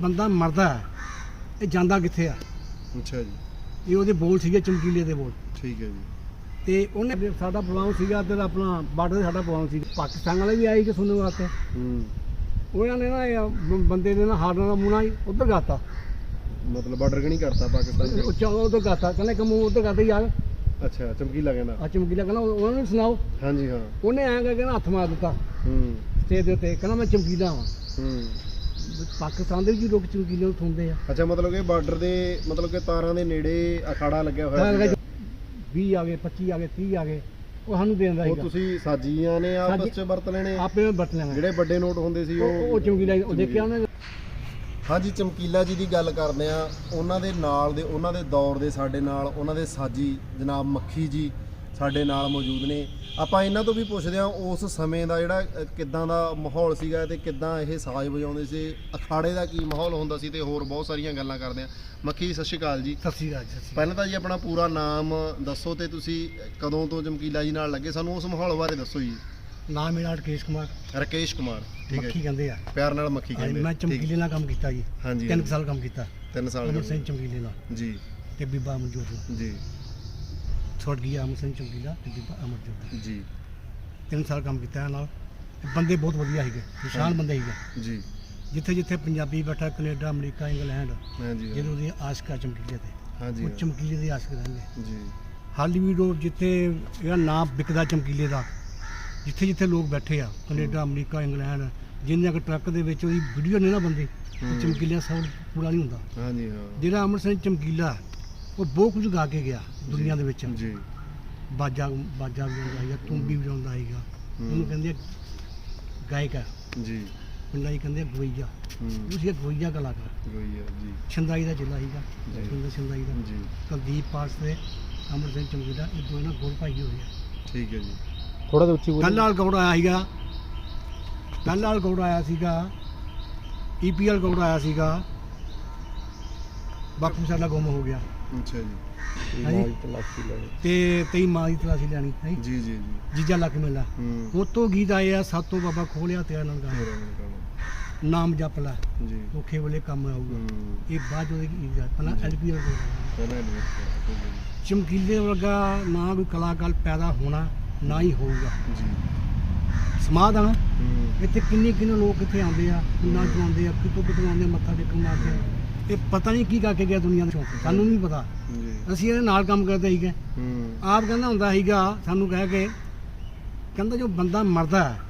ਬੰਦਾ ਮਰਦਾ ਹੈ, ਇਹ ਜਾਂਦਾ ਕਿੱਥੇ ਆ? ਅੱਛਾ ਜੀ। ਇਹ ਉਹਦੇ ਬੋਲ ਸੀਗੇ ਚਮਕੀਲੇ ਦੇ ਬੋਲ। ਠੀਕ ਹੈ ਜੀ। ਤੇ ਉਹਨੇ ਸਾਡਾ ਪ੍ਰੋਗਰਾਮ ਸੀਗਾ ਤੇ ਆਪਣਾ ਬਾਰਡਰ ਤੇ ਸਾਡਾ ਪ੍ਰੋਗਰਾਮ ਸੀ ਪਾਕਿਸਤਾਨ ਵਾਲੇ ਵੀ ਆਏ ਕਿ ਸੁਣਨ ਵਾਸਤੇ। ਹੂੰ। ਉਹਨਾਂ ਨੇ ਨਾ ਇਹ ਬ- ਬੰਦੇ ਨੇ ਨਾ ਹਾਰਨ ਦਾ ਮੂੰਹ ਨਾ ਉਧਰ ਗਾਤਾ ਮਤਲਬ ਬਾਰਡਰ ਕਣੀ ਕਰਤਾ ਪਾਕਿਸਤਾਨ ਉਹ ਚ ਚਾ ਉਧਰ ਗਾਤਾ ਕਹਿੰਦਾ ਕਿ ਮੂੰਹ ਉਧਰ ਗਾਤਾ ਯਾਰ। ਅੱਛਾ ਚਮਕੀਲਾ ਕਹਿੰਦਾ। ਆ ਚਮਕੀਲਾ ਕਹਿੰਦਾ ਉਹਨਾਂ ਨੂੰ ਸੁਣਾਓ। ਹਾਂਜੀ ਹਾਂ। ਉਹਨੇ ਐਂ ਕਰਕੇ ਨਾ ਹੱਥ ਮਾਰ ਦਿੱਤਾ। ਹੂੰ। ਸਟੇਜ ਦੇ ਉੱਤੇ ਕਹਿੰਦਾ ਮੈਂ ਚਮਕੀਲਾ ਹਾਂ ਹੂੰ। ਪਾਕਿਸਤਾਨ ਦੇ ਵੀ ਲੋਕ ਚਮਕੀਲੇ ਨੂੰ ਆ। ਅੱਛਾ ਮਤਲਬ ਕਿ ਬਾਰਡਰ ਦੇ ਮਤਲਬ ਕਿ ਤਾਰਾਂ ਦੇ ਨੇੜੇ ਅਖਾੜਾ ਲੱਗਿਆ ਹੋਇਆ ਸੀਗਾ। 20 ਆ ਗਏ 25 ਆ ਗਏ 30 ਆ ਗਏ ਉਹ ਸਾਨੂੰ ਦੇ ਦਿੰਦਾ ਉਹ ਸੀਗਾ। ਤੁਸੀਂ ਸਾਜੀਆਂ ਨੇ ਆਪਸ ਸਾਜੀ- ਚ ਵਰਤ ਲੈਣੇ? ਆਪੇ ਵਰਤ ਲੈਣਾ। ਜਿਹੜੇ ਵੱਡੇ ਨੋਟ ਹੁੰਦੇ ਸੀ ਉਹ ਉਹ ਚਮਕੀਲਾ ਉਹ ਦੇਖਿਆ ਉਹਨੇ? ਹਾਂਜੀ ਚਮਕੀਲਾ ਜੀ ਦੀ ਗੱਲ ਕਰਦੇ ਆ ਉਹਨਾਂ ਦੇ ਨਾਲ ਦੇ ਉਹਨਾਂ ਦੇ ਦੌਰ ਦੇ ਸਾਡੇ ਨਾਲ ਉਹਨਾਂ ਦੇ ਸਾਜੀ ਜਨਾਬ ਮੱਖੀ ਜੀ ਸਾਡੇ ਨਾਲ ਮੌਜੂਦ ਨੇ। ਆਪਾਂ ਇਹਨਾਂ ਤੋਂ ਵੀ ਪੁੱਛਦੇ ਆ ਉਸ ਸਮੇਂ ਦਾ ਜਿਹੜਾ ਅ, ਕਿੱਦਾਂ ਦਾ ਮਾਹੌਲ ਸੀਗਾ ਤੇ ਕਿੱਦਾਂ ਇਹ ਸਾਜ਼ ਵਜਾਉਂਦੇ ਸੀ? ਅਖਾੜੇ ਦਾ ਕੀ ਮਾਹੌਲ ਹੁੰਦਾ ਸੀ ਤੇ ਹੋਰ ਬਹੁਤ ਸਾਰੀਆਂ ਗੱਲਾਂ ਕਰਦੇ ਆ ਮੱਖੀ ਜੀ, ਸਤਿ ਸ਼੍ਰੀ ਅਕਾਲ ਜੀ। ਸਤਿ ਸ੍ਰੀ ਅਕਾਲ ਜੀ, ਸਤਿ ਸ੍ਰੀ ਪਹਿਲਾਂ ਤਾਂ ਜੀ ਆਪਣਾ ਪੂਰਾ ਨਾਮ ਦੱਸੋ ਤੇ ਤੁਸੀਂ ਕਦੋਂ ਤੋਂ ਚਮਕੀਲਾ ਜੀ ਨਾਲ ਲੱਗੇ? ਸਾਨੂੰ ਉਸ ਮਾਹੌਲ ਬਾਰੇ ਦੱਸੋ ਜੀ। ਅਕਾਲ ਨਾਮ ਮੇਰਾ ਰਕੇਸ਼ ਕੁਮਾਰ। ਰਕੇਸ਼ ਕੁਮਾਰ ਠੀਕ ਹੈ ਮੱਖੀ ਕਹਿੰਦੇ ਆ। ਪਿਆਰ ਨਾਲ ਮੱਖੀ ਹਾਂਜੀ, ਕਹਿੰਦੇ ਮੈਂ ਠੀਕ। ਚਮਕੀਲੇ ਨਾਲ ਕੰਮ ਕੀਤਾ ਜੀ। ਹਾਂਜੀ। ਸਾਲ ਕੰਮ ਕੀਤਾ। ਤਿੰਨ ਸਾਲ ਅਮਰ ਸਿੰਘ ਚਮਕੀਲੇ ਨਾਲ। ਜੀ। ਤੇ ਬੀਬਾ ਨਾਲ। ਜੀ। ਗਿਆ ਅਮਰ ਸਿੰਘ ਚਮਕੀਲਾ ਤੇ ਬੀਬਾ ਅਮਰਜੋਤ ਨਾਲ। ਜੀ। ਤਿੰਨ ਸਾਲ ਕੰਮ ਕੀਤਾ ਨਾਲ। ਤੇ ਬੰਦੇ ਬਹੁਤ ਵਧੀਆ ਸੀਗੇ ਨਿਸ਼ਾਨ। ਬੰਦੇ ਸੀਗੇ। ਜੀ। ਜਿੱਥੇ ਜਿੱਥੇ ਪੰਜਾਬੀ ਬੈਠਾ ਕੈਨੇਡਾ ਅਮਰੀਕਾ ਇੰਗਲੈਂਡ ਹਾਂਜੀ ਜਿਹੜੇ ਉਹਦੇ ਆਸ਼ਕਾ ਚਮਕੀਲੇ ਤੇ ਹਾਂਜੀ ਉਹ ਚਮਕੀਲੇ ਦੇ ਆਸ਼ਕ ਰਹਿੰਦੇ। ਜੀ। ਹਾਲੀਵੁੱਡ ਜਿੱਥੇ ਇਹਦਾ ਨਾਮ ਵਿਕਦਾ ਚਮਕੀਲੇ ਦਾ ਜਿੱਥੇ ਜਿੱਥੇ ਲੋਕ ਬੈਠੇ ਆ ਕੈਨੇਡਾ ਅਮਰੀਕਾ ਇੰਗਲੈਂਡ ਜਿੰਨੇ ਕੁ ਟਰੱਕ ਦੇ ਵਿੱਚ ਉਹਦੀ ਵੀਡੀਓ ਨੇ ਨਾ ਬੰਦੇ ਹੂੰ। ਚਮਕੀਲਿਆਂ ਸਾਊਂਡ ਪੂਰਾ ਨਹੀਂ ਹੁੰਦਾ। ਹਾਂਜੀ ਹਾਂ। ਜਿਹੜਾ ਅਮਰ ਸਿੰਘ ਚਮਕੀਲਾ ਉਹ ਬਹੁਤ ਕੁਝ ਗਾ ਕੇ ਗਿਆ ਦੁਨੀਆ ਦੇ ਵਿੱਚ। ਜੀ। ਬਾਜਾ ਬਾਜਾ ਵਜਾਉਂਦਾ ਸੀਗਾ ਤੁੰਬੀ ਵਜਾਉਂਦਾ ਸੀਗਾ। ਉਹਨੂੰ। ਕਹਿੰਦੇ ਆ ਗਾਇਕ ਆ। ਜੀ। ਪਿੰਡਾਂ 'ਚ ਕਹਿੰਦੇ ਆ ਗਵਈਆ ਹੂੰ। ਉਹ ਸੀ ਗਵਈਆ ਕਲਾਕਾਰ। ਗੋਈ ਹੈ ਜੀ। ਛੰਦਾਈ ਦਾ ਜ਼ਿਲ੍ਹਾ ਸੀਗਾ ਜੀ। ਛੰਦਾਈ ਦਾ। ਜੀ। ਕੁਲਦੀਪ ਪਾਸ ਤੇ ਅਮਰ ਸਿੰਘ ਚਮਕੀਲਾ ਇਹ ਦੋਵੇਂ ਨਾ ਗੁਰ ਭਾਈ ਹੋਏ ਆ। ਠੀਕ ਹੈ ਜੀ। ਥੋੜਾ ਜਿਹਾ ਉੱਚੀ ਕੱਲ੍ਹ ਵਾਲ ਗੌੜ ਆਇਆ ਸੀਗਾ। ਕੱਲ੍ਹ ਵਾਲ ਗੌੜ ਆਇਆ ਸੀਗਾ। ਈਪੀਐਲ ਗੌੜ ਆਇਆ ਸੀਗਾ। ਬਾਪੂ ਸਾਡਾ ਗੁੰਮ ਹੋ ਗਿਆ। ਅੱਛਾ ਜੀ। ਹਾਂਜੀ। ਤਲਾਸ਼ੀ ਲੈ ਤੇ ਤੇਈ ਮਾਂ ਦੀ ਤਲਾਸ਼ੀ ਲੈਣੀ ਹੈ ਜੀ? ਜੀ ਜੀ ਜੀਜਾ ਲੱਕ ਮੇਲਾ। ਹੂੰ। ਉਹ ਤੋਂ ਗੀਤ ਆਏ ਆ ਸਾਤੋਂ ਬਾਬਾ ਖੋਲਿਆ ਤੇਰਾ ਨਾਮ ਮੇਰਾ ਨਾਮ ਕਾਲਾ। ਨਾਮ ਜਪ ਲੈ। ਜੀ। ਔਖੇ ਵੇਲੇ ਕੰਮ ਆਊਗਾ। ਹੂੰ। ਇਹ ਬਾਅਦ ਚੋਂ ਉਹਦੀ ਗੀਤ ਗਾ ਪਹਿਲਾਂ ਗੌੜ ਪਹਿਲਾਂ ਐਡਮਿਟ ਚਮਕੀਲੇ ਵਰਗਾ ਨਾ ਕੋਈ ਕਲਾਕਾਰ ਪੈਦਾ ਹੋਣਾ ਨਾ ਹੀ ਹੋਊਗਾ। ਜੀ। ਸਮਾਧ ਆ ਨਾ। ਹੂੰ। ਇੱਥੇ ਕਿੰਨੇ ਕਿੰਨੇ ਲੋਕ ਇੱਥੇ ਆਉਂਦੇ ਆ ਕਿੰਨਾ ਚੋਂ ਆਉਂਦੇ ਆ ਕਿਤੋਂ ਕਿਤੋਂ ਆਉਂਦੇ ਆ, ਮੱਥਾ ਟੇਕਣ ਵਾਸਤੇ? ਇਹ ਪਤਾ ਨਹੀਂ ਕੀ ਕਰਕੇ ਗਿਆ ਦੁਨੀਆ ਦੇ ਚੋਂ ਸਾਨੂੰ ਨਹੀਂ ਪਤਾ। ਅਸੀਂ ਇਹਦੇ ਨਾਲ ਕੰਮ ਕਰਦੇ ਸੀਗੇ। ਆਪ ਕਹਿੰਦਾ ਹੁੰਦਾ ਸੀਗਾ ਸਾਨੂੰ ਕਹਿ ਕੇ ਕਹਿੰਦਾ ਜੋ ਬੰਦਾ ਮਰਦਾ ਹੈ,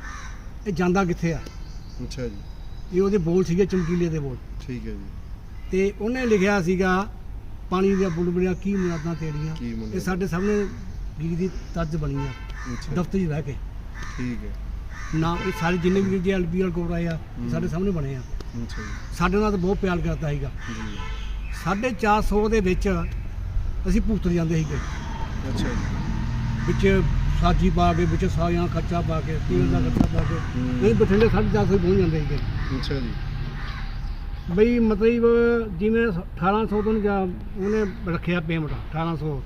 ਇਹ ਜਾਂਦਾ ਕਿੱਥੇ ਆ? ਅੱਛਾ ਜੀ। ਇਹ ਉਹਦੇ ਬੋਲ ਸੀਗੇ ਚਮਕੀਲੇ ਦੇ ਬੋਲ। ਠੀਕ ਹੈ ਜੀ। ਤੇ ਉਹਨੇ ਲਿਖਿਆ ਸੀਗਾ ਪਾਣੀ ਦੀਆਂ ਬੁਲਬੁਲੀਆਂ ਕੀ ਮੁਰਾਦਾਂ ਮੁੰਡੇ ਇਹ ਸਾਡੇ ਸਾਹਮਣੇ ਗੀਤ ਦੀ ਤਰਜ ਬਣੀ ਆ ਦਫ਼ਤਰ 'ਚ ਬਹਿ ਕੇ। ਠੀਕ ਹੈ। ਨਾ ਇਹ ਸਾਰੇ ਜਿੰਨੇ ਵੀ ਜੇ ਐਲਪੀਐਲ ਕੋਲ ਆਏ ਆ। ਸਾਡੇ ਸਾਹਮਣੇ ਬਣੇ ਆ। ਅੱਛਾ ਜੀ। ਸਾਡੇ ਨਾਲ ਤਾਂ ਬਹੁਤ ਪਿਆਰ ਕਰਦਾ ਸੀਗਾ। ਜੀ ਸਾਢੇ ਚਾਰ ਸੌ ਦੇ ਵਿੱਚ ਅਸੀਂ ਭੁਗਤ ਜਾਂਦੇ ਸੀਗੇ। ਅੱਛਾ ਜੀ। ਵਿੱਚ ਸਾਜੀ ਪਾ ਕੇ ਵਿੱਚ ਸਾਇਆਂ ਖਰਚਾ ਪਾ ਕੇ ਤੇਲ ਦਾ ਖਰਚਾ ਪਾ ਕੇ। ਇਹ ਬਠਿੰਡੇ ਸਾਢੇ ਚਾਰ ਸੌ ਪਹੁੰਚ ਜਾਂਦੇ ਸੀਗੇ। ਅੱਛਾ ਜੀ। ਬਈ ਮਤਲਬ ਜਿਵੇਂ 1800 ਤੋਂ ਜਾਂ ਉਹਨੇ ਰੱਖਿਆ ਪੇਮੈਂਟ 1800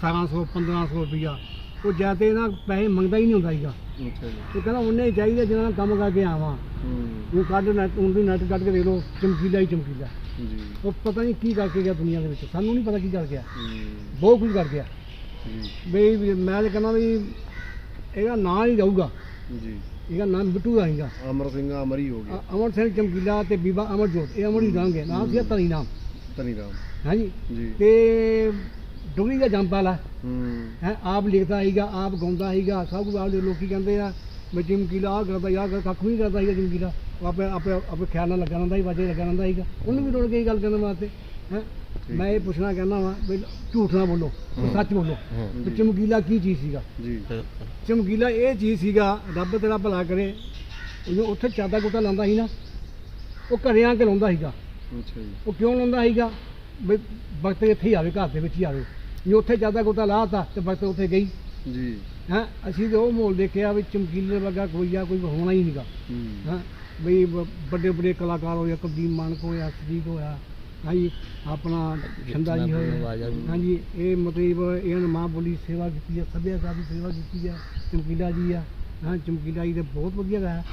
1700 1500 ਰੁਪਈਆ ਉਹ ਜਿਆਦੇ ਨਾ ਪੈਸੇ ਮੰਗਦਾ ਹੀ ਨਹੀਂ ਹੁੰਦਾ ਸੀਗਾ। ਅੱਛਾ ਜੀ। ਉਹ ਕਹਿੰਦਾ ਉਹਨੇ ਹੀ ਚਾਹੀਦਾ ਜਿਹਨਾਂ ਨਾਲ ਕੰਮ ਕਰਕੇ ਆਵਾਂ। ਹੂੰ। ਉਹ ਕੱਢ ਨੈਟ ਉਹਦੀ ਨੈਟ ਕੱਢ ਕੇ ਦੇ ਲਓ ਚਮਕੀਲਾ ਹੀ ਚਮਕੀਲਾ। ਜੀ। ਉਹ ਪਤਾ ਨਹੀਂ ਕੀ ਕਰਕੇ ਗਿਆ ਦੁਨੀਆ ਦੇ ਵਿੱਚ। ਸਾਨੂੰ ਨਹੀਂ ਪਤਾ ਕੀ ਕਰ ਗਿਆ। ਹੂੰ। ਬਹੁਤ ਕੁਝ ਕਰ ਗਿਆ। ਜੀ। ਬਈ ਵੀ ਮੈਂ ਤਾਂ ਕਹਿੰਦਾ ਵੀ ਇਹਦਾ ਨਾਂ ਹੀ ਜਾਊਗਾ। ਜੀ। ਇਹਦਾ ਨਾਮ ਬਿੱਟੂ ਆਏਗਾ ਅਮਰ ਸਿੰਘ ਅਮਰ ਹੀ ਹੋ ਗਿਆ। ਅਮਰ ਸਿੰਘ ਚਮਕੀਲਾ ਤੇ ਬੀਬਾ ਅਮਰਜੋਤ ਇਹ ਅਮਰ ਹੀ ਰਹਾਂਗੇ ਨਾਮ ਸੀ ਧਨੀ ਨਾਮ ਧਨੀ ਰਾਮ ਹਾਂਜੀ। ਜੀ। ਤੇ ਡੁਗਰੀ ਦਾ ਜੰਪ ਵਾਲਾ। ਹੂੰ। ਹੈ ਆਪ ਲਿਖਦਾ ਸੀਗਾ ਆਪ ਗਾਉਂਦਾ ਸੀਗਾ ਸਭ ਕੁਝ ਆਪ ਲੋਕੀ ਕਹਿੰਦੇ ਆ ਮੈਂ ਚਮਕੀਲਾ ਆ ਕਰਦਾ ਯਾਰ ਕੱਖ ਵੀ ਕਰਦਾ ਸੀਗਾ ਚਮਕੀਲਾ। ਉਹ ਆਪੇ ਆਪੇ ਆਪੇ ਖਿਆਲ ਨਾਲ ਲੱਗਾ ਰਹਿੰਦਾ ਸੀ ਵਾਜੇ ਲੱਗਾ ਰਹਿੰਦਾ ਸੀਗਾ। ਉਹਨੂੰ ਵੀ ਰੋੜ ਕੇ ਗੱਲ ਕਰਨ ਵਾਸਤੇ ਹੈ ਮੈਂ ਇਹ ਪੁੱਛਣਾ ਕਹਿੰਦਾ ਵਾਂ ਵੀ ਝੂਠ ਨਾ ਬੋਲੋ ਸੱਚ ਬੋਲੋ ਚਮਕੀਲਾ ਕੀ ਚੀਜ਼ ਸੀਗਾ? ਜੀ। ਚਮਕੀਲਾ ਇਹ ਚੀਜ਼ ਸੀਗਾ ਰੱਬ ਤੇਰਾ ਭਲਾ ਕਰੇ। ਉਹ ਉੱਥੇ ਚਾਦਾ ਕੋਟਾ ਲਾਉਂਦਾ ਸੀ ਨਾ ਉਹ ਘਰੇ ਆ ਕੇ ਲਾਉਂਦਾ ਸੀਗਾ। ਅੱਛਾ ਜੀ। ਉਹ ਕਿਉਂ ਲਾਉਂਦਾ ਸੀਗਾ? ਵੀ ਵਕਤ ਇੱਥੇ ਹੀ ਆਵੇ ਘਰ ਦੇ ਵਿੱਚ ਹੀ ਆਵੇ। ਜੇ ਉੱਥੇ ਚਾਦਾ ਕੋਟਾ ਲਾਤਾ ਤੇ ਵਕਤ ਉੱਥੇ ਗਈ। ਜੀ। ਹੈ ਅਸੀਂ ਤੇ ਉਹ ਮਾਹੌਲ ਦੇਖਿਆ ਵੀ ਚਮਕੀਲੇ ਵਰਗਾ ਕੋਈ ਆ ਕੋਈ ਹੋਣਾ ਹੀ ਨਹੀਂਗਾ ਹੂੰ। ਬਈ ਵੱਡੇ ਵੱਡੇ ਕਲਾਕਾਰ ਹੋਇਆ ਕੁਲਦੀਪ ਮਾਨਕ ਹੋਇਆ ਸਦੀਕ ਹੋਇਆ ਹਾਂਜੀ ਆਪਣਾ ਛੰਦਾ ਜੀ ਹੋਇਆ। ਹਾਂਜੀ ਇਹ ਮਤਲਬ ਇਹਨਾਂ ਨੇ ਮਾਂ ਬੋਲੀ ਸੇਵਾ ਕੀਤੀ ਹੈ ਸੱਭਿਆਚਾਰ ਦੀ ਸੇਵਾ ਕੀਤੀ ਹੈ ਚਮਕੀਲਾ ਜੀ ਆ। ਹਾਂ ਚਮਕੀਲਾ ਜੀ ਦੇ ਬਹੁਤ ਵਧੀਆ ਗਾਇਆ।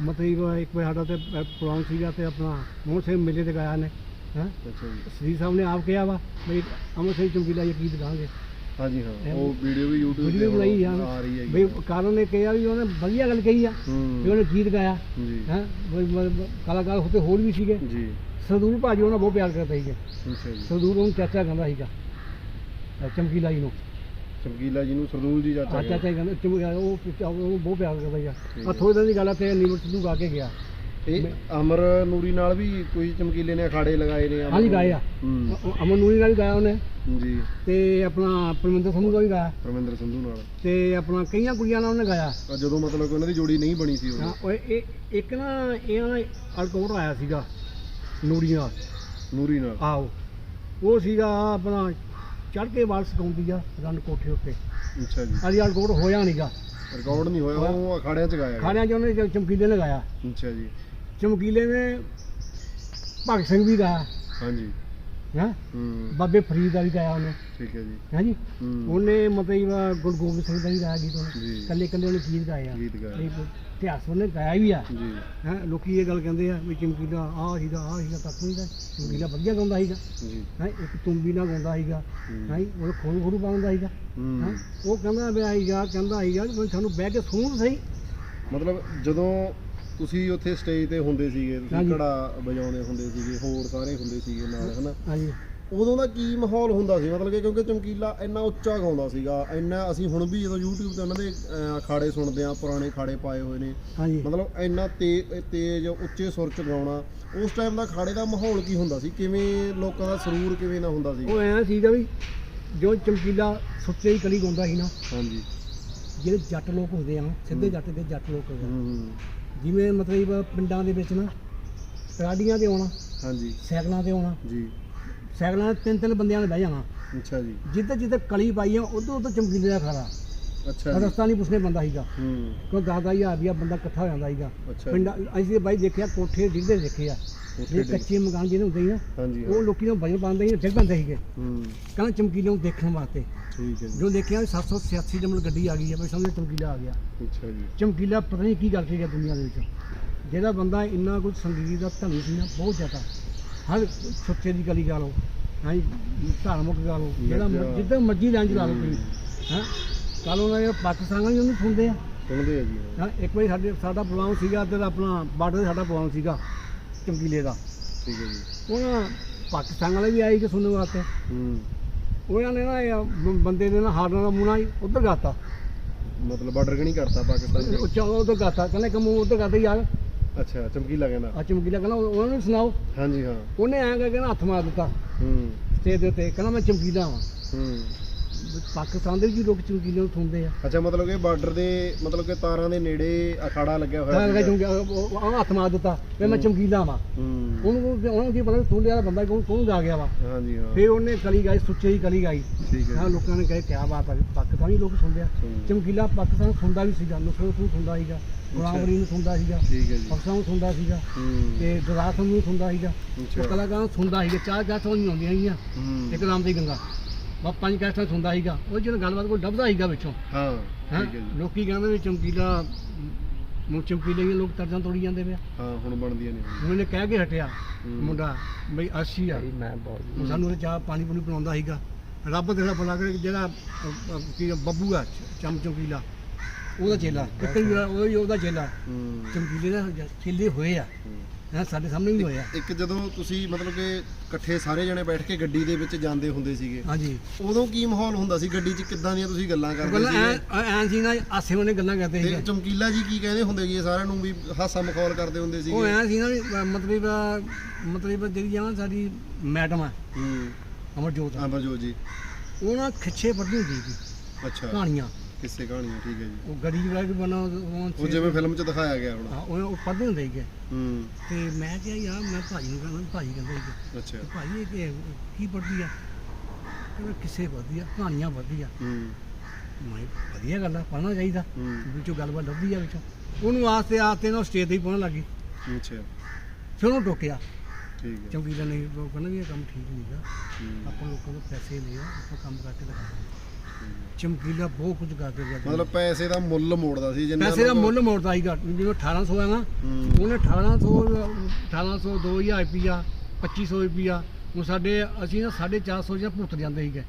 ਮਤਲਬ ਇੱਕ ਵਾਰ ਸਾਡਾ ਤੇ ਪ੍ਰੋਗਰਾਮ ਸੀਗਾ ਤੇ ਆਪਣਾ ਮੋਹਨ ਸਿੰਘ ਮੇਲੇ ਤੇ ਗਾਇਆ ਨੇ। ਹਾਂ? ਅੱਛਾ ਜੀ। ਸ੍ਰੀ ਸਾਹਿਬ ਨੇ ਆਪ ਕਿਹਾ ਵਾ ਵੀ ਅਮਰ ਸਿੰਘ ਚਮਕੀਲਾ ਗੀਤ ਗਾਣਗੇ ਹਾਂਜੀ ਹਾਂ। ਉਹ ਵੀਡੀਓ ਵੀ YouTube ਤੇ ਵੀਡੀਓ ਬਣਾਈ ਆ। ਆ ਰਹੀ ਹੈ ਵੀ ਕਾਰਨ ਨੇ ਕਿਹਾ ਵੀ ਉਹਨੇ ਵਧੀਆ ਗੱਲ ਕਹੀ ਆ ਵੀ ਉਹਨੇ ਗੀਤ ਗਾਇਆ। ਹੈ? ਕਲਾਕਾਰ ਉੱਤੇ ਹੋਰ ਵੀ ਸੀਗੇ। ਜੀ। ਸਰਦੂਰ ਭਾਜੀ ਉਹਨਾਂ ਬਹੁਤ ਪਿਆਰ ਕਰਦਾ ਸੀਗਾ। ਅੱਛਾ ਜੀ। ਸਰਦੂਰ ਉਹਨੂੰ ਚਾਚਾ ਕਹਿੰਦਾ ਸੀਗਾ ਚਮਕੀਲਾ ਜੀ ਨੂੰ। ਚਮਕੀਲਾ ਜੀ ਨੂੰ ਸਰਦੂਲ ਜੀ ਚਾਚਾ ਚਾਚਾ ਕਹਿੰਦਾ। ਉਹ ਬਹੁਤ ਪਿਆਰ ਕਰਦਾ ਸੀਗਾ। ਆ। ਥੋੜੇ ਦਿਨ ਦੀ ਗੱਲ ਆ ਤੇ ਨੀਮਰ ਸਿੱਧੂ ਗਾ ਕੇ ਗਿਆ। ਇਹ ਅਮਰ ਨੂਰੀ ਨਾਲ ਵੀ ਕੋਈ ਚਮਕੀਲੇ ਨੇ ਅਖਾੜੇ ਲਗਾਏ ਨੇ ਅਮਰ ਹਾਂਜੀ ਨੂਰੀ? ਗਾਏ ਆ। ਹੂੰ। ਅ- ਅਮਨ ਨੂਰੀ ਨਾਲ ਵੀ ਗਾਇਆ ਉਹਨੇ। ਜੀ। ਤੇ ਆਪਣਾ ਪਰਮਿੰਦਰ ਸੰਧੂ ਦਾ ਵੀ ਗਾਇਆ। ਪਰਮਿੰਦਰ ਸੰਧੂ ਨਾਲ। ਤੇ ਆਪਣਾ ਕਈਆਂ ਕੁੜੀਆਂ ਨਾਲ ਉਹਨੇ ਗਾਇਆ। ਜਦੋਂ ਮਤਲਬ ਕਿ ਉਹਨਾਂ ਦੀ ਜੋੜੀ ਨਹੀਂ ਬਣੀ ਸੀ ਹਾਂ, ਉਹ ਇਹ ਇੱਕ ਨਾ ਇਹਨਾਂ ਦਾ ਅਲਕੋਟ ਆਇਆ ਸੀਗਾ ਨੂਰੀ ਨਾਲ। ਨੂਰੀ ਨਾਲ। ਆਓ ਉਹ ਸੀਗਾ ਆਪਣਾ ਚੜ ਕੇ ਵਾਲ ਸਕਾਉਂਦੀ ਆ ਰੰਨ ਕੋਠੇ ਉੱਤੇ। ਅੱਛਾ ਜੀ। ਅਲੀ ਅਲਕੋਟ ਹੋਇਆ ਨਹੀਂਗਾ ਰਿਕਾਰਡ ਨਹੀਂ ਹੋਇਆ ਉਹ ਅਖਾੜਿਆਂ ਚ ਗਾਇਆ ਗਿਆ। ਖਾਣਿਆਂ 'ਚ ਉਹਨੇ ਚਮਕੀਲੇ ਨੇ ਗਾਇਆ। ਅੱਛਾ ਜੀ। ਚਮਕੀਲੇ ਨੇ ਭਗਤ ਸਿੰਘ ਵੀ ਗਾਇਆ ਹਾਂਜੀ। ਹੈ? ਹੂੰ। ਬਾਬੇ ਫਰੀਦ ਦਾ ਵੀ ਗਾਇਆ ਉਹਨੇ। ਠੀਕ ਹੈ ਜੀ। ਹੈ ਜੀ? ਹੂੰ। ਉਹਨੇ ਮਤਲਬ ਗੁਰੂ ਗੋਬਿੰਦ ਸਿੰਘ ਦਾ ਵੀ ਗਾਇਆ ਗੀਤ ਉਹਨੇ। ਕੱਲੇ ਕੱਲੇ ਉਹਨੇ ਗੀਤ ਗਾਏ ਆ। ਗੀਤ ਗਾਇਆ ਇਤਿਹਾਸ ਉਹਨੇ ਗਾਇਆ ਵੀ ਆ। ਜੀ। ਹੈ? ਲੋਕੀ ਇਹ ਗੱਲ ਕਹਿੰਦੇ ਆ ਵੀ ਚਮਕੀਲਾ ਆਹ ਸੀਗਾ ਆਹ ਸੀਗਾ ਤੱਕ ਨਹੀਂ ਦਾ ਚਮਕੀਲਾ ਵਧੀਆ ਗਾਉਂਦਾ ਸੀਗਾ। ਜੀ। ਹੈ? ਇੱਕ ਤੁੰਬੀ ਨਾਲ ਗਾਉਂਦਾ ਸੀਗਾ। ਹੂੰ। ਉਹ ਖੋਰੂ ਖੋਰੂ ਪਾਉਂਦਾ ਸੀਗਾ। ਹੈਂ। ਉਹ ਕਹਿੰਦਾ ਵੀ ਆਈਗਾ ਕਹਿੰਦਾ ਵੀ ਸਾਨੂੰ ਬਹਿ ਕੇ ਸੁਣੋ ਸਹੀ ਮਤਲਬ ਜਦੋਂ ਤੁਸੀਂ ਉੱਥੇ ਸਟੇਜ ਤੇ ਹੁੰਦੇ ਸੀਗੇ ਤੁਸੀਂ। ਘੜਾ ਵਜਾਉਂਦੇ ਹੁੰਦੇ ਸੀਗੇ ਹੋਰ ਸਾਰੇ ਹੁੰਦੇ ਸੀਗੇ ਨਾਲ ਹਨਾ? ਹਾਂਜੀ। ਉਦੋਂ ਦਾ ਕੀ ਮਾਹੌਲ ਹੁੰਦਾ ਸੀ? ਮਤਲਬ ਕਿ ਕਿਉਂਕਿ ਚਮਕੀਲਾ ਇੰਨਾ ਉੱਚਾ ਗਾਉਂਦਾ ਸੀਗਾ ਇੰਨਾ ਅਸੀਂ ਹੁਣ ਵੀ ਜਦੋਂ YouTube ਤੇ ਉਹਨਾਂ ਦੇ ਅਖਾੜੇ ਸੁਣਦੇ ਆ ਪੁਰਾਣੇ ਅਖਾੜੇ ਪਾਏ ਹੋਏ ਨੇ ਮਤਲਬ ਇੰਨਾ ਤੇਜ਼ ਉੱਚੇ ਸੁਰ ਚ ਗਾਉਣਾ ਉਸ ਟਾਈਮ ਦਾ ਅਖਾੜੇ ਦਾ ਮਾਹੌਲ ਕੀ ਹੁੰਦਾ ਸੀ? ਕਿਵੇਂ ਲੋਕਾਂ ਦਾ ਸਰੂਰ ਕਿਵੇਂ ਦਾ ਹੁੰਦਾ ਸੀ? ਉਹ ਐਂ ਸੀਗਾ ਵੀ ਜੋ ਚਮਕੀਲਾ ਸੁੱਚੇ ਹੀ ਕਲੀ ਗਾਉਂਦਾ ਸੀ ਨਾ ਹਾਂਜੀ। ਜਿਹੜੇ ਜੱਟ ਲੋਕ ਹੁੰਦੇ ਆ ਸਿੱਧੇ। ਜੱਟ ਦੇ ਜੱਟ ਲੋਕ ਹੁੰਦੇ ਜਿਵੇਂ ਮਤਲਬ ਪਿੰਡਾਂ ਦੇ ਵਿੱਚ ਨਾ ਟਰਾਲੀਆਂ ਤੇ ਆਉਣਾ ਹਾਂਜੀ। ਸਾਈਕਲਾਂ ਤੇ ਆਉਣਾ ਜੀ। ਸਾਈਕਲਾਂ ਤੇ ਤਿੰਨ ਤਿੰਨ ਬੰਦਿਆਂ ਨੇ ਬਹਿ ਜਾਣਾ। ਅੱਛਾ ਜੀ। ਜਿੱਥੇ ਜਿੱਥੇ ਕਲੀ ਪਾਈ ਆ ਉਧਰ ਉਧਰ ਚਮਕੀਲੇ ਦਾ ਖੜਾ ਅੱਛਾ ਰਸਤਾ ਨਹੀਂ ਪੁੱਛਣੇ ਬੰਦਾ ਸੀਗਾ। ਹੂੰ। ਦਾਦਾ ਹਜ਼ਾਰ ਰੁਪਇਆ ਬੰਦਾ ਇਕੱਠਾ ਹੋ ਜਾਂਦਾ ਜੀ। ਪਿੰਡਾਂ ਅਸੀਂ ਬਾਈ ਦੇਖਿਆ ਕੋਠੇ ਡਿੱਗਦੇ ਦੇਖੇ ਆ। ਉੱਥੇ ਜੇ ਡਿੱਗ- ਕੱਚੇ ਮਕਾਨ ਜਿਹਨੇ ਹੁੰਦੇ ਸੀ ਨਾ ਉਹ ਲੋਕੀ ਨੂੰ ਵਜਨ ਪਾਉਂਦੇ ਸੀ ਡਿੱਗ ਪੈਂਦੇ ਸੀਗੇ। ਹੂੰ। ਕਹਿੰਦਾ ਚਮਕੀਲੇ ਨੂੰ ਦੇਖਣ ਵਾਸਤੇ। ਠੀਕ ਹੈ ਜੀ। ਜੋ ਦੇਖਿਆ 786 ਨੰਬਰ ਗੱਡੀ ਆ ਗਈ ਹੈ ਬਈ ਸਮਝ ਚਮਕੀਲਾ ਆ ਗਿਆ। ਅੱਛਾ ਜੀ। ਚਮਕੀਲਾ ਪਤਾ ਨਹੀਂ ਕੀ ਕਰਕੇ ਗਿਆ ਦੁਨੀਆ ਦੇ ਵਿੱਚ। ਜਿਹੜਾ ਬੰਦਾ ਇੰਨਾ ਕੁਝ ਸੰਗੀਤ ਦਾ ਧਨੀ ਸੀ ਨਾ ਬਹੁਤ ਜ਼ਿਆਦਾ। ਹਰ ਸੁੱਚੇ ਦੀ ਗਲੀ ਗਾ ਲਓ ਹਾਂ ਧਾਰਮਿਕ ਗਾ ਲਓ ਜਿਹੜਾ। ਮਰ- ਜਿੱਦਾਂ ਮਰਜ਼ੀ ਰੰਜ ਲਾ ਲਓ ਤੁਸੀਂ ਹਾਂ। ਕੱਲ ਉਹਨਾਂ ਦੇ ਪਾਕਿਸਤਾਨ ਵਾਲੇ ਉਹਨੂੰ ਸੁਣਦੇ ਆ। ਸੁਣਦੇ ਆ ਜੀ। ਹਾਂ ਇੱਕ ਵਾਰੀ ਸਾਡੇ ਸਾਡਾ ਪ੍ਰੋਗਰਾਮ ਸੀਗਾ ਤੇ ਆਪਣਾ ਬਾਰਡਰ ਤੇ ਸਾਡਾ ਪ੍ਰੋਗਰਾਮ ਸੀਗਾ। ਚਮਕੀਲੇ ਦਾ। ਠੀਕ ਹੈ ਜੀ। ਉਹਨਾਂ ਪਾਕਿਸਤਾਨ ਵਾਲੇ ਵੀ ਆਏ ਕਿ ਸੁਣਨ ਵਾਸਤੇ। ਹੂੰ। ਉਹਨਾਂ ਨੇ ਨਾ ਇਹ ਬ- ਬੰਦੇ ਨੇ ਨਾ ਹਾਰਨਾਂ ਦਾ ਨਾ ਉਧਰ ਗਾਤਾ ਮਤਲਬ ਬਾਰਡਰ ਕਣੀ ਕਰਤਾ ਪਾਕਿਸਤਾਨ ਚ? ਉੱਚਾ ਉਧਰ ਗਾਤਾ ਕਹਿੰਦੇ ਕਿ ਮੂੰਹ ਉਧਰ ਗਾਤਾ ਯਾਰ ਅੱਛਾ ਚਮਕੀਲਾ ਕਹਿੰਦਾ। ਆ ਚਮਕੀਲਾ ਕਹਿੰਦਾ ਉਹਨਾਂ ਨੂੰ ਸੁਣਾਓ। ਹਾਂਜੀ ਹਾਂ। ਉਹਨੇ ਐਂ ਕਰਕੇ ਨਾ ਹੱਥ ਮਾਰ ਦਿੱਤਾ। ਹੂੰ। ਸਟੇਜ ਦੇ ਉੱਤੇ ਕਹਿੰਦਾ ਮੈਂ ਚਮਕੀਲਾ ਵਾਂ। ਹੂੰ। ਪਾਕਿਸਤਾਨ ਦੇ ਵੀ ਲੋਕ ਚਮਕੀਲੇ ਨੂੰ ਸੁਣਦੇ ਆ। ਅੱਛਾ ਮਤਲਬ ਕਿ ਬਾਰਡਰ ਦੇ ਮਤਲਬ ਕਿ ਤਾਰਾਂ ਦੇ ਨੇੜੇ ਅਖਾੜਾ ਲੱਗਿਆ ਹੋਇਆ ਮੈਂ ਸੀਗਾ। ਉਹ ਹੱਥ ਮਾਰ ਦਿੱਤਾ ਵੀ ਮੈਂ ਹੂੰ। ਚਮਕੀਲਾ ਵਾਂ। ਹੂੰ। ਉਹਨੂੰ ਉਹਨੂੰ ਕੀ ਪਤਾ ਸੁਣ ਲਿਆ ਬੰਦਾ ਕੌਣ ਕੌਣ ਗਾ ਗਿਆ ਵਾ। ਹਾਂਜੀ ਹਾਂ। ਫਿਰ ਉਹਨੇ ਕਲੀ ਗਾਈ ਸੁੱਚੇ ਹੀ ਕਲੀ ਗਾਈ। ਠੀਕ ਹੈ। ਹਾਂ ਲੋਕਾਂ ਨੇ ਕਹੇ ਕਿਆ ਬਾਤ ਆ ਪਾਕਿਸਤਾਨੀ ਲੋਕ ਸੁਣਦੇ ਆ। ਸੁਣ- ਚਮਕੀਲਾ ਪਾਕਿਸਤਾਨ ਸੁਣਦਾ ਵੀ ਸੀਗਾ ਨੁਸਰਤ ਨੂੰ ਸੁਣਦਾ ਸੀਗਾ ਗੁਲਾਮਰੀ ਨੂੰ ਸੁਣਦਾ ਸੀਗਾ ਠੀਕ ਹੈ ਜੀ। ਅਫਸਾਂ ਨੂੰ ਸੁਣਦਾ ਸੀਗਾ ਹੂੰ। ਤੇ ਦਰਾਸਮ ਨੂੰ ਸੁਣਦਾ ਸੀਗਾ। ਅੱਛਾ। ਉਹ ਕਲਾਕਾਰ ਨੂੰ ਸੁਣਦਾ ਸੀਗਾ ਚਾਰ ਚਾਰ ਸੌ ਨਹੀਂ ਆਉਂਦੀਆਂ ਸੀਗੀਆਂ। ਹੂੰ। ਇੱਕ ਨਾਮ ਦੀ ਗੰਗਾ। ਬਾ ਪੰਜ ਕੈਸਟਾਂ ਸੁਣਦਾ ਸੀਗਾ। ਉਹ ਜਿਹੜਾ ਗੱਲਬਾਤ ਕੋਈ ਲੱਭਦਾ ਸੀਗਾ ਵਿੱਚੋਂ। ਹਾਂ ਹੈਂ? ਠੀਕ ਹੈ ਜੀ। ਲੋਕੀ ਕਹਿੰਦੇ ਵੀ ਚਮਕੀਲਾ ਮੁੰ ਚਮਕੀਲੇ ਹੀ ਲੋਕ ਤਰਜਾਂ ਤੋੜੀ ਜਾਂਦੇ ਪਿਆ ਹਾਂ ਹੁਣ ਬਣਦੀਆਂ ਨੇ। ਉਹਨੇ ਕਹਿ ਕੇ ਹਟਿਆ। ਮੁੰਡਾ ਬਈ ਅਸੀਂ ਆ। ਮੈਂ ਬਹੁਤ ਉਹ ਸਾਨੂੰ ਚਾਹ ਪਾਣੀ ਪੂਣੀ ਪਿਲਾਉਂਦਾ ਸੀਗਾ। ਰੱਬ ਦੇ ਬਣਾ ਕੇ ਜਿਹੜਾ ਕੀ ਆ, ਬੱਬੂ ਆ ਚ- ਚਮ ਚਮਕੀਲਾ ਉਹਦਾ ਚੇਲਾ ਇੱਕ ਹੀ ਉਹ ਹੀ ਉਹਦਾ ਚੇਲਾ। ਹੂੰ। ਚਮਕੀਲੇ ਦਾ ਚੇਲੇ ਹੋਏ ਆ। ਹੂੰ। ਹੈਂ, ਸਾਡੇ ਸਾਹਮਣੇ ਵੀ ਹੋਇਆ। ਇੱਕ ਜਦੋਂ ਤੁਸੀਂ ਮਤਲਬ ਕਿ ਇਕੱਠੇ ਸਾਰੇ ਜਣੇ ਬੈਠ ਕੇ ਗੱਡੀ ਦੇ ਵਿੱਚ ਜਾਂਦੇ ਹੁੰਦੇ ਸੀਗੇ ਹਾਂਜੀ। ਉਦੋਂ ਕੀ ਮਾਹੌਲ ਹੁੰਦਾ ਸੀ? ਗੱਡੀ 'ਚ ਕਿੱਦਾਂ ਦੀਆਂ ਤੁਸੀਂ ਗੱਲਾਂ ਕਰਦੇ ਗੱਲਾਂ ਐ ਸੀਗੇ ਐਂ ਸੀ ਨਾ ਆਸੇ ਉਹਨੇ ਗੱਲਾਂ ਕਰਦੇ ਤੇ ਸੀਗੇ। ਚਮਕੀਲਾ ਜੀ ਕੀ ਕਹਿੰਦੇ ਹੁੰਦੇ ਜੀ ਸਾਰਿਆਂ ਨੂੰ ਵੀ ਹਾਸਾ ਮਖੌਲ ਕਰਦੇ ਹੁੰਦੇ ਉਹ ਸੀਗੇ ਐਂ ਸੀ ਨਾ ਵੀ ਅ, ਮਤਲਬ ਅ, ਮਤਲਬ ਜਿਹੜੀ ਆ ਨਾ ਸਾਡੀ ਮੈਡਮ ਆ ਹੂੰ। ਅਮਰਜੋਤ। ਅਮਰਜੋਤ ਜੀ। ਉਹ ਨਾ ਖਿੱਛੇ ਪੜ੍ਹਦੀ ਹੁੰਦੀ ਸੀ। ਅੱਛਾ। ਕਹਾਣੀਆਂ। ਕਿਸੇ ਕਹਾਣੀਆਂ ਠੀਕ ਹੈ ਜੀ। ਉਹ ਗੜੀ ਵਾਲਾ ਵੀ ਬਣਾ ਉਹ ਜਿਵੇਂ ਫਿਲਮ 'ਚ ਦਿਖਾਇਆ ਗਿਆ ਹੁਣ। ਹਾਂ ਉਹ ਉਹ ਪੜ੍ਹਦੇ ਹੁੰਦੇ ਸੀਗੇ। ਹੂੰ। ਤੇ ਮੈਂ ਕਿਹਾ ਯਾਰ ਮੈਂ ਭਾਜੀ ਨੂੰ ਕਹਿੰਦਾ ਭਾਜੀ ਕਹਿੰਦਾ ਸੀ ਅੱਛਾ। ਭਾਜੀ ਇਹ ਕੀ- ਕੀ ਪੜ੍ਹਦੀ ਆ? ਕਹਿੰਦਾ ਕਿਸੇ ਵਧੀਆ ਕਹਾਣੀਆਂ ਵਧੀਆ ਹੂੰ। ਮੈਂ ਕਿਹਾ, ਵਧੀਆ ਗੱਲ ਆ ਪੜ੍ਹਨਾ ਚਾਹੀਦਾ। ਹੂੰ। ਵਿੱਚੋਂ ਗੱਲਬਾਤ ਲੱਭਦੀ ਆ ਵਿੱਚੋਂ। ਉਹਨੂੰ ਆਸਤੇ ਆਸਤੇ ਨਾ ਸਟੇਜ ਤੇ ਹੀ ਪਹੁੰਚਣ ਲੱਗੀ ਅੱਛਾ। ਫਿਰ ਉਹਨੂੰ ਟੋਕਿਆ। ਠੀਕ ਹੈ। ਚੌਕੀਦਾਰ ਨੇ ਉਹ ਕਹਿੰਦਾ ਵੀ ਇਹ ਕੰਮ ਠੀਕ ਨਹੀਂਗਾ ਹੂੰ। ਆਪਾਂ ਲੋਕਾਂ ਤੋਂ ਪੈਸੇ ਲਏ ਆ ਆਪਾਂ ਕੰਮ ਕਰਕੇ ਦਿਖਾਉਂਦੇ ਚਮਕੀਲਾ ਬਹੁਤ ਕੁਝ ਕਰਕੇ ਗਿਆ ਮਤਲਬ ਪੈਸੇ ਦਾ ਮੁੱਲ ਮੋੜਦਾ ਸੀ ਜਿੰਨਾ ਪੈਸੇ ਦਾ ਮੁੱਲ ਮੋੜਦਾ ਸੀਗਾ। ਜਿਵੇਂ 1800 ਹੈ ਨਾ ਹੂੰ। ਉਹਨੇ 1800 1800 2000 ਰੁਪਿਆ 2500 ਰੁਪਿਆ ਹੁਣ ਸਾਡੇ ਅਸੀਂ ਨਾ 450 ਜਾਂ ਭੁੱਤ ਜਾਂਦੇ ਸੀਗੇ।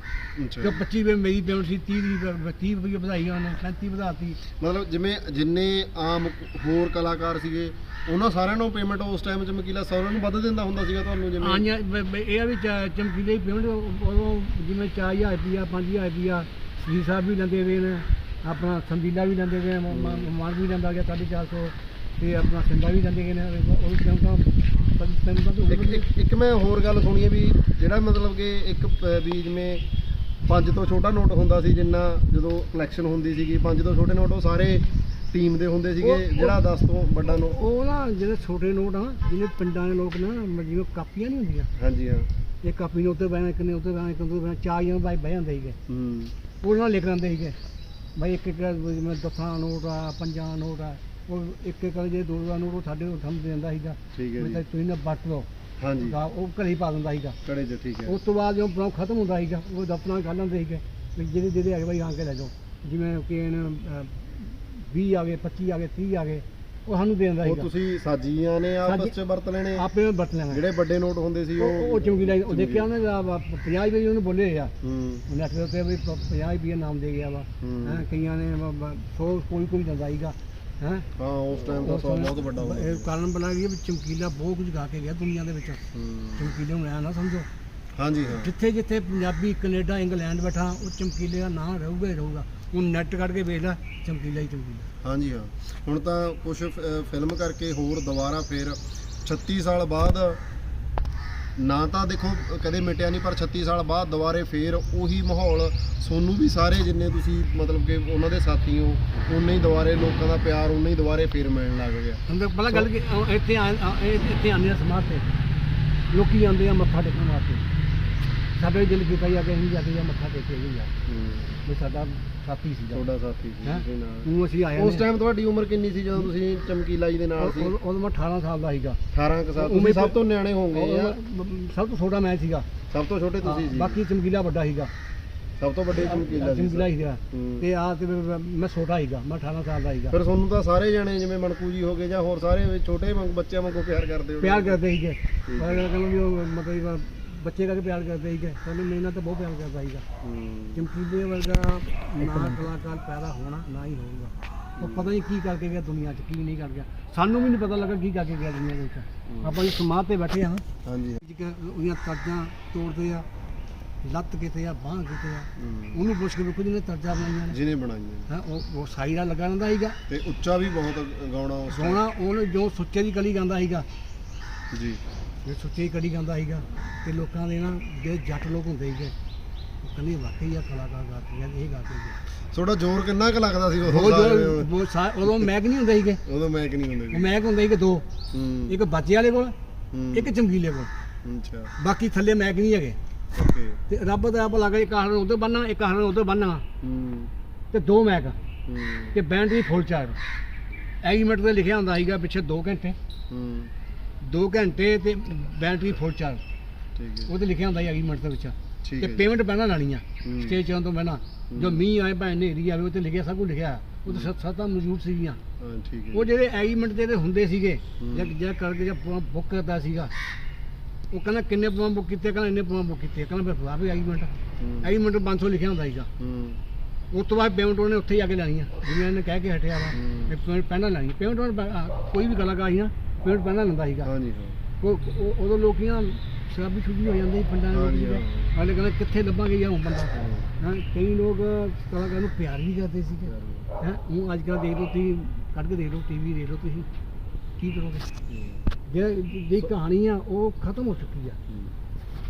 ਜੋ 25 ਵੇ ਮੇਰੀ ਪੇਮੈਂਟ ਸੀ 30 ਦੀ 30 ਰੁਪਏ ਵਧਾਈ ਉਹਨੇ 35 ਵਧਾਤੀ। ਮਤਲਬ ਜਿਵੇਂ ਜਿੰਨੇ ਆਮ ਹੋਰ ਕਲਾਕਾਰ ਸੀਗੇ ਉਹਨਾਂ ਸਾਰਿਆਂ ਨੂੰ ਪੇਮੈਂਟ ਉਸ ਟਾਈਮ ਚਮਕੀਲਾ ਸਾਰਿਆਂ ਨੂੰ ਵੱਧ ਦਿੰਦਾ ਹੁੰਦਾ ਸੀਗਾ ਤੁਹਾਨੂੰ ਜਿਵੇਂ? ਬ- ਇਹ ਆ ਵੀ ਚਮਕੀਲੇ ਪੇਮੈਂਟ ਉਦੋਂ ਜਿਵੇਂ 4000 ਰੁਪਿਆ 5000 ਰੁਪਿਆ ਸ੍ਰੀ ਸਾਹਿਬ ਵੀ ਲੈਂਦੇ ਰਹੇ ਨੇ ਆਪਣਾ ਸੰਦੀਲਾ ਵੀ ਲੈਂਦੇ ਗਏ ਮਾਨ ਵੀ ਲੈਂਦਾ ਗਿਆ 450 ਤੇ ਆਪਣਾ ਸਿੰਦਾ ਵੀ ਲੈਂਦੇ ਗਏ ਨੇ ਉਹ ਟਾਈਮ ਤਾਂ ਇੱਕ ਮੈਂ ਹੋਰ ਗੱਲ ਸੁਣੀ ਹੈ ਵੀ ਜਿਹੜਾ ਮਤਲਬ ਕਿ ਇੱਕ ਪ- ਵੀ ਜਿਵੇਂ ਪੰਜ ਤੋਂ ਛੋਟਾ ਨੋਟ ਹੁੰਦਾ ਸੀ ਜਿੰਨਾ ਜਦੋਂ ਕਲੈਕਸ਼ਨ ਹੁੰਦੀ ਸੀਗੀ ਪੰਜ ਤੋਂ ਛੋਟੇ ਨੋਟ ਉਹ ਸਾਰੇ ਟੀਮ ਦੇ ਹੁੰਦੇ ਸੀਗੇ ਉਹ- ਜਿਹੜਾ 10 ਤੋਂ ਵੱਡਾ ਨੋਟ। ਉਹ ਨਾ ਜਿਹੜੇ ਛੋਟੇ ਨੋਟ ਆ ਜਿਹਨੇ ਪਿੰਡਾਂ ਦੇ ਲੋਕ ਨਾ ਜਿਵੇਂ ਕਾਪੀਆਂ ਨਹੀਂ ਹੁੰਦੀਆਂ। ਹਾਂਜੀ ਹਾਂ। ਇਹ ਕਾਪੀ ਨੇ ਉੱਤੇ ਬਹਿਣਾ ਇੱਕ ਨੇ ਉੱਤੇ ਬਹਿਣਾ ਇੱਕ ਨੇ ਉੱਤੇ ਬਹਿਣਾ ਚਾਰ ਜਣੇ ਬਾਈ ਬਹਿ ਜਾਂਦੇ ਸੀਗੇ। ਹੂੰ। ਉਹਦੇ ਨਾਲ ਲਿਖ ਲੈਂਦੇ ਸੀਗੇ ਬਾਈ ਇੱਕ ਇੱਕ ਜਿਵੇਂ ਦਸਾਂ ਨੋਟ ਆ ਪੰਜਾਂ ਨੋਟ ਆ ਉਹ ਇੱਕ ਇੱਕ ਜੇ ਦੋ ਦਾ ਨੋਟ ਉਹ ਸਾਡੇ ਨੂੰ ਸਮਝ ਦਿੰਦਾ ਸੀਗਾ। ਠੀਕ ਹੈ ਤੁਸੀਂ ਨਾ ਵੱਟ ਲਓ। ਹਾਂਜੀ। ਉਹ ਘਰੇ ਪਾ ਦਿੰਦਾ ਸੀਗਾ। ਕੜੇ ਚ ਠੀਕ ਹੈ। ਉਸ ਤੋਂ ਬਾਅਦ ਜਦੋਂ ਪ੍ਰੋਗਰਾਮ ਖਤਮ ਹੁੰਦਾ ਸੀਗਾ ਉਹ ਦਫ਼ਤਰਾਂ ਗੱਲ ਲੈਂਦੇ ਸੀਗੇ ਵੀ ਜਿਹੜੇ ਜਿਹੜੇ ਹੈਗੇ ਬਾਈ ਆ ਕੇ ਲੈ ਜਾਓ। ਜਿਵੇਂ ਕਿ ਇਹਨਾਂ ਨੂੰ, ਅਹ, 20 ਆ ਗਏ 25 ਆ ਗਏ 30 ਆ ਗਏ। ਉਹ ਸਾਨੂੰ ਦਿੰਦਾ ਉਹ ਸੀਗਾ। ਤੁਸੀਂ ਸਾਜੀਆਂ ਨੇ ਆਪਸ ਸਾਜੀ- ਚ ਵਰਤ ਲੈਣੇ? ਆਪੇ ਨੂੰ ਵਰਤ ਲੈਣਾ। ਜਿਹੜੇ ਵੱਡੇ ਨੋਟ ਹੁੰਦੇ ਸੀ ਉਹ ਉਹ ਉਹ ਚੰਗੀ ਲਾਈ ਉਹ ਦੇਖਿਆ ਉਹਨੇ 50 ਰੁਪਏ ਉਹਨੇ ਬੋਲੇ ਆ। ਹੂੰ। ਉਹਨੇ ਆਖਿਆ ਤੇ ਵੀ 50 ਰੁਪਏ ਨਾਮ ਦੇ ਗਿਆ ਵਾ। ਹੂੰ। ਹੈਂ ਕਈਆਂ ਨੇ 100 ਕੋਈ ਕੋਈ ਦਿੰਦਾ ਸੀਗਾ। ਹੈ? ਹਾਂ ਉਸ ਟਾਈਮ ਦਾ ਸੌ ਬਹੁਤ ਵੱਡਾ ਹੁੰਦਾ ਇਹ ਸੀ। ਕਾਰਨ ਬਣਾ ਗਿਆ ਵੀ ਚਮਕੀਲਾ ਬਹੁਤ ਕੁਝ ਗਾ ਕੇ ਗਿਆ ਦੁਨੀਆ ਦੇ ਵਿੱਚ। ਹੂੰ। ਚਮਕੀਲੇ ਨੂੰ ਐ ਨਾ ਸਮਝੋ। ਹਾਂਜੀ ਹਾਂ। ਜਿੱਥੇ ਜਿੱਥੇ ਪੰਜਾਬੀ ਕੈਨੇਡਾ ਇੰਗਲੈਂਡ ਬੈਠਾ ਉਹ ਚਮਕੀਲੇ ਦਾ ਨਾਂ ਰਹੂਗਾ ਹੀ ਰਹੂਗਾ। ਉਹ ਨੈਟ ਕੱਢ ਕੇ ਵੇਖ ਲੈ ਚਮਕੀਲਾ ਹੀ ਚਮਕੀਲਾ। ਹਾਂਜੀ ਹਾਂ। ਹੁਣ ਤਾਂ ਕੁਝ ਫਿਲਮ ਕਰਕੇ ਹੋਰ ਦੁਬਾਰਾ ਫਿਰ 36 ਸਾਲ ਬਾਅਦ ਨਾ ਤਾਂ ਦੇਖੋ ਕਦੇ ਮਿਟਿਆ ਨਹੀਂ ਪਰ 36 ਸਾਲ ਬਾਅਦ ਦੁਬਾਰੇ ਫੇਰ ਉਹੀ ਮਾਹੌਲ ਸੋਨੂੰ ਵੀ ਸਾਰੇ ਜਿੰਨੇ ਤੁਸੀਂ ਮਤਲਬ ਕਿ ਉਹਨਾਂ ਦੇ ਸਾਥੀ ਹੋ ਉਨੇ ਹੀ ਦੁਬਾਰੇ ਲੋਕਾਂ ਦਾ ਪਿਆਰ ਉਨੇ ਹੀ ਦੁਬਾਰੇ ਫੇਰ ਮਿਲਣ ਲੱਗ ਗਿਆ ਅੰਦਰ ਪਹਿਲਾਂ ਗੱਲ ਕਿ ਇੱਥੇ ਆ ਇਹ- ਇੱਥੇ ਆਉਂਦੇ ਆ ਸਮਾਧ ਤੇ। ਲੋਕੀ ਆਉਂਦੇ ਆ ਮੱਥਾ ਟੇਕਣ ਵਾਸਤੇ। ਸਾਡੇ ਦਿਲ ਕੀਤਾ ਜਾ ਕੇ ਅਸੀਂ ਜਾ ਕੇ ਜਾਂ ਮੱਥਾ ਟੇਕੇ ਹੀ ਜਾ। ਇਹ ਸਾਡਾ ਸਾਥੀ ਸੀਗਾ ਤੁਹਾਡਾ ਸਾਥੀ ਸੀ ਹੈਂ? ਜਿਹਦੇ ਨਾਲ। ਤੂੰ ਅਸੀਂ ਆਏ ਉਸ ਟਾਈਮ ਤੁਹਾਡੀ ਉਮਰ ਕਿੰਨੀ ਸੀ ਜਦੋਂ ਤੁਸੀਂ ਚਮਕੀਲਾ ਜੀ ਦੇ ਨਾਲ ਸੀ? ਉਦੋਂ ਮੈਂ 18 ਸਾਲ ਦਾ ਸੀਗਾ। 18 ਕੁ ਸਾਲ ਉਮਰ ਤੁਸੀਂ ਸਭ ਤੋਂ ਨਿਆਣੇ ਹੋਵੋਗੇ ਉਹ- ਸਭ ਤੋਂ ਛੋਟਾ ਮੈਂ ਸੀਗਾ। ਸਭ ਤੋਂ ਛੋਟੇ ਤੁਸੀਂ ਸੀ। ਬਾਕੀ ਚਮਕੀਲਾ ਵੱਡਾ ਸੀਗਾ। ਸਭ ਤੋਂ ਵੱਡੇ ਚਮਕੀਲਾ ਸੀ ਚਮਕੀਲਾ ਸੀਗਾ। ਹੂੰ। ਤੇ ਆ ਤੇ ਮੈਂ ਮੈਂ ਛੋਟਾ ਸੀਗਾ ਮੈਂ 18 ਸਾਲ ਦਾ ਸੀਗਾ। ਫਿਰ ਤੁਹਾਨੂੰ ਤਾਂ ਸਾਰੇ ਜਣੇ ਜਿਵੇਂ ਮਣਕੂ ਜੀ ਹੋ ਗਏ ਜਾਂ ਹੋਰ ਸਾਰੇ ਵੀ ਛੋਟੇ ਵਾਂਗ ਬੱਚਿਆਂ ਵਾਂਗੂ ਪਿਆਰ ਕਰਦੇ ਹੋ ਪਿਆਰ ਕਰਦੇ ਸੀਗੇ। ਪਰ ਕਹਿੰਦਾ ਵੀ ਉਹ ਮਤਲਬ ਬੱਚੇ ਕਰਕੇ ਪਿਆਰ ਕਰਦੇ ਸੀਗੇ। ਸਾਨੂੰ ਮੇਰੇ ਨਾਲ ਤਾਂ ਬਹੁਤ ਪਿਆਰ ਕਰਦਾ ਸੀਗਾ। ਚਮਕੀਲੇ ਵਰਗਾ ਨਾ ਕਲਾਕਾਰ ਪੈਦਾ ਹੋਣਾ ਨਾ ਹੀ ਹੋਊਗਾ। ਉਹ ਪਤਾ ਨਹੀਂ ਕੀ ਕਰਕੇ ਗਿਆ ਦੁਨੀਆ 'ਚ ਕੀ ਨਹੀਂ ਕਰ ਗਿਆ। ਸਾਨੂੰ ਵੀ ਨਹੀਂ ਪਤਾ ਲੱਗਾ ਕੀ ਕਰਕੇ ਗਿਆ ਦੁਨੀਆ ਦੇ ਵਿੱਚ। ਆਪਾਂ ਇਸ ਸਮਾਧ ਤੇ ਬੈਠੇ ਹਾਂ। ਹਾਂਜੀ। ਉਹਦੀਆਂ ਤਰਜਾਂ ਤੋੜਦੇ ਆ ਲੱਤ ਕਿਤੇ ਆ ਬਾਹ ਕਿਤੇ ਆ। ਉਹਨੂੰ ਪੁੱਛ ਕੇ ਵੇਖੋ ਜਿਹਨੇ ਤਰਜਾਂ ਬਣਾਈਆਂ ਨੇ। ਜਿਹਨੇ ਬਣਾਈਆਂ ਹੈਂ, ਉਹ ਉਹ ਸਾਈ ਦਾ ਲੱਗਾ ਰਹਿੰਦਾ ਸੀਗਾ। ਤੇ ਉੱਚਾ ਵੀ ਬਹੁਤ ਗਾਉਣਾ। ਸੋਹਣਾ ਉਹਨੇ ਜੋ ਸੁੱਚੇ ਦੀ ਕਲੀ ਗਾਉਂਦਾ ਸੀਗਾ। ਜੀ। ਜੋ ਸੁੱਚੇ ਦੀ ਕਲੀ ਗਾਉਂਦਾ ਸੀਗਾ ਤੇ ਲੋਕਾਂ ਦੇ ਨਾ ਜਿਹੜੇ ਜੱਟ ਲੋਕ ਹੁੰਦੇ ਸੀਗੇ ਉਹ ਕਹਿੰਦੇ ਵਾਕਈ ਆ ਕਲਾਕਾਰ ਗਾਤੀ ਆ ਇਹ ਗਾ ਕੇ ਗਿਆ ਤੁਹਾਡਾ ਜ਼ੋਰ ਕਿੰਨਾ ਕੁ ਲੱਗਦਾ ਸੀ ਉਹ ਉਦੋਂ ਸਾਰੇ ਜੋ ਉਹ ਸਾ- ਉਦੋਂ ਮੈਗ ਨਹੀਂ ਹੁੰਦੇ ਸੀਗੇ। ਉਦੋਂ ਮੈਂ ਕਿ ਨਹੀਂ ਹੁੰਦੇ ਸੀ ਮੈਗ ਹੁੰਦੇ ਸੀਗੇ ਦੋ ਹੂੰ। ਇੱਕ ਬੱਚੇ ਵਾਲੇ ਕੋਲ। ਇੱਕ ਚਮਕੀਲੇ ਕੋਲ। ਅੱਛਾ। ਬਾਕੀ ਥੱਲੇ ਮੈਗ ਨਹੀਂ ਹੈਗੇ। ਓਕੇ। ਤੇ ਰੱਬ ਦਾ ਆਪ ਲੱਗਾ ਇੱਕ ਹਰਨ ਉਧਰ ਬੰਨਣਾ ਇੱਕ ਹਰਨ ਉਧਰ ਬੰਨਣਾ ਹੂੰ। ਤੇ ਦੋ ਮੈਗ ਹੂੰ। ਤੇ ਬੈਟਰੀ ਫੁੱਲ ਚਾਰਜ ਐਗਰੀਮੈਂਟ ਤੇ ਲਿਖਿਆ ਹੁੰਦਾ ਸੀਗਾ ਪਿੱਛੇ 2 ਘੰਟੇ। ਹੂੰ। 2 ਘੰਟੇ ਤੇ ਬੈਟਰੀ ਫੁੱਲ ਚਾਰਜ ਠੀਕ ਹੈ। ਉਹਦੇ ਲਿਖਿਆ ਹੁੰਦਾ ਸੀ ਐਗਰੀਮੈਂਟ ਦੇ ਵਿੱਚ। ਠੀਕ ਤੇ ਹੈ। ਪੇਮੈਂਟ ਪਹਿਲਾਂ ਲਾਣੀ ਆ ਹੂੰ। ਸਟੇਜ ਚੋਂ ਤੋਂ ਪਹਿਲਾਂ। ਜੋ ਮੀਂਹ ਆਏ ਭਾਵੇਂ ਹਨੇਰੀ ਆਵੇ ਉਹ ਤੇ ਲਿਖਿਆ ਸਭ ਕੁਝ ਲਿਖਿਆ। ਉਹ ਤੇ ਸੱਤਾਂ ਮੌਜੂਦ ਸੀਗੀਆਂ। ਹਾਂ ਠੀਕ ਹੈ ਉਹ ਜਿਹੜੇ ਐਗਰੀਮੈਂਟ ਜਿਹੜੇ ਹੁੰਦੇ ਸੀਗੇ ਹੂੰ। ਜਾਂ ਜਾਂ ਕਰਕੇ ਜਾਂ ਬੁੱਕ ਕਰਦਾ ਸੀਗਾ ਉਹ ਕਹਿੰਦਾ ਕਿੰਨੇ ਪ੍ਰੋਗਰਾਮ ਬੁੱਕ ਕੀਤੇ ਕਹਿੰਦਾ ਇੰਨੇ ਪ੍ਰੋਗਰਾਮ ਬੁੱਕ ਕੀਤੇ। ਕਹਿੰਦਾ ਫਿਰ ਵੀ ਐਗਰੀਮੈਂਟ ਹੂੰ। ਐਗਰੀਮੈਂਟ 500 ਲਿਖਿਆ ਹੁੰਦਾ ਸੀਗਾ। ਹੂੰ। ਉਸ ਤੋਂ ਬਾਅਦ ਪੇਮੈਂਟ ਉਹਨੇ ਉੱਥੇ ਹੀ ਆ ਕੇ ਲੈਣੀ ਆ ਜਿਵੇਂ ਇਹਨੇ ਕਹਿ ਕੇ ਹਟਿਆ ਵਾ ਹੂੰ। ਪੇਮੈਂਟ ਪਹਿਲਾਂ ਲੈਣੀ। ਪੇਮੈਂਟ ਕੋਈ ਵੀ ਕਲਾਕਾਰ ਸੀ ਨਾ ਪੇਮੈਂਟ ਪਹਿਲਾਂ ਲੈਂਦਾ ਸੀਗਾ। ਹਾਂਜੀ ਹਾਂ। ਉਹ ਉਹ- ਉਦੋਂ ਲੋਕੀਆਂ ਸ਼ਰਾਬੀ ਛੁੱਟੀ ਹੋ ਜਾਂਦੇ ਸੀ ਪਿੰਡਾਂ ਦੇ ਹਾਂਜੀ, ਹਾਂ। ਹਾਲੇ ਕਹਿੰਦੇ ਕਿੱਥੇ ਲੱਭਾਂਗੇ ਯਾਰ ਹੁਣ ਬੰਦਾ। ਹਾਂ। ਕਈ ਲੋਕ ਕਲਾਕਾਰ ਨੂੰ ਪਿਆਰ ਵੀ ਕਰਦੇ ਸੀਗੇ। ਹੈ ਉਹ ਅੱਜ ਕੱਲ੍ਹ ਦੇਖ ਲਓ ਤੁਸੀਂ ਕੱਢ ਕੇ ਦੇਖ ਲਓ ਟੀਵੀ ਦੇਖ ਲਓ ਤੁਸੀਂ। ਕੀ ਕਰੋਗੇ? ਜੇ ਜਿਹੜੀ ਕਹਾਣੀ ਆ ਉਹ ਖਤਮ ਹੋ ਚੁੱਕੀ ਆ।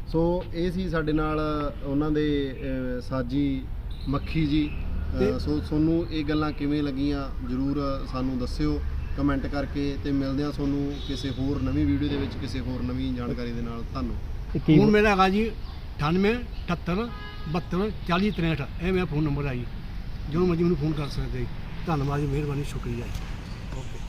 ਸੋ ਇਹ ਸੀ ਸਾਡੇ ਨਾਲ ਉਹਨਾਂ ਦੇ ਅਹ, ਸਾਜੀ ਮੱਖੀ ਜੀ। ਅਹ, ਤੇ- ਸੋ ਤੁਹਾਨੂੰ ਇਹ ਗੱਲਾਂ ਕਿਵੇਂ ਲੱਗੀਆਂ? ਜਰੂਰ ਸਾਨੂੰ ਦੱਸਿਓ। ਕਮੈਂਟ ਕਰਕੇ ਤੇ ਮਿਲਦੇ ਹਾਂ ਤੁਹਾਨੂੰ ਕਿਸੇ ਹੋਰ ਨਵੀਂ ਵੀਡੀਓ ਦੇ ਵਿੱਚ ਕਿਸੇ ਹੋਰ ਨਵੀਂ ਜਾਣਕਾਰੀ ਦੇ ਨਾਲ। ਧੰਨਵਾਦ। ਹੁਣ ਮੇਰਾ ਹੈਗਾ ਜੀ 98 78 72 40 63 ਇਹ ਮੇਰਾ ਫੋਨ ਨੰਬਰ ਆ ਜੀ। ਜਦੋਂ ਮਰਜ਼ੀ ਮੈਨੂੰ ਫੋਨ ਕਰ ਸਕਦੇ ਜੀ। ਧੰਨਵਾਦ ਜੀ ਮਿਹਰਬਾਨੀ ਸ਼ੁਕਰੀਆ ਜੀ। ਓਕੇ